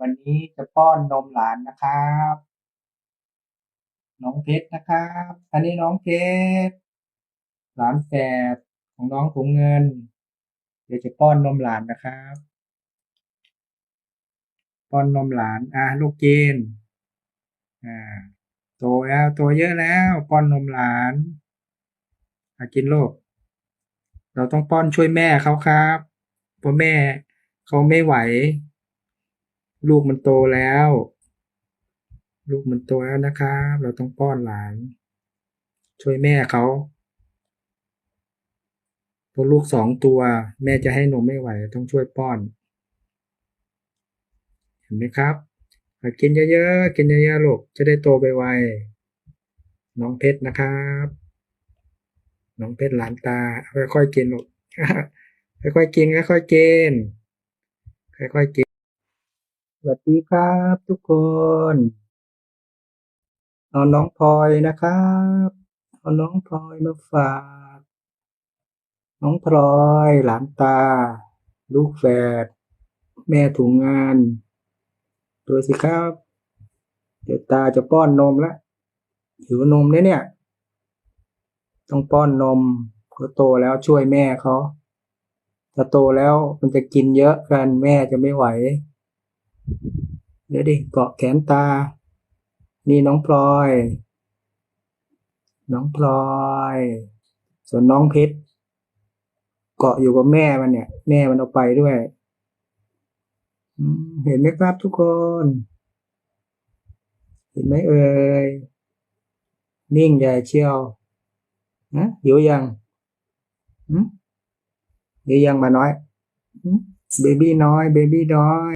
วันนี้จะป้อนนมหลานนะครับ น้องเพชรนะครับ อันนี้น้องเพชรหลานแฝดของน้องถุงเงิน เดี๋ยวจะป้อนนมหลานนะครับ ป้อนนมหลาน อะลูกกินอ่าโตแล้วโตเยอะแล้วป้อนนมหลานอะกินลูกเราต้องป้อนช่วยแม่เขาครับเพราะแม่เขาไม่ไหว ลูกมันโตแล้ว ลูกมันโตแล้วนะครับ เราต้องป้อนหลาน ช่วยแม่เขาเพราะลูกสองตัว แม่จะให้นมไม่ไหว ต้องช่วยป้อน เห็นไหมครับกินเยอะๆกินเยอะๆลูกจะได้โตไปไวน้องเพชรนะครับน้องเพชรหลานตาค่อยๆกินลูกค่อยๆกินค่อยๆกินค่อยๆกิน สวัสดีครับทุกคนเอาน้องพลอยนะครับเอาน้องพลอยมาฝากน้องพลอยหลานตา ลูกแฝดแม่ถุงงานดูสิครับ เดี๋ยวตาจะป้อนนมแล้วหิวนมเนี่ยเนี่ย ต้องป้อนนมเขาโตแล้วช่วยแม่เขาถ้าโตแล้วมันจะกินเยอะกันแม่จะไม่ไหว เดี๋ยวดิเกาะแขนตา นี่น้องพลอย น้องพลอย ส่วนน้องเพชรเกาะอยู่กับแม่มันเนี่ย แม่มันเอาไปด้วยเห็นไหมครับทุกคน เห็นไหมเอ่ยนิ่งใหญ่เชียวนะหิวยังหิวยังมาน้อยเบบี้น้อยเบบี้น้อย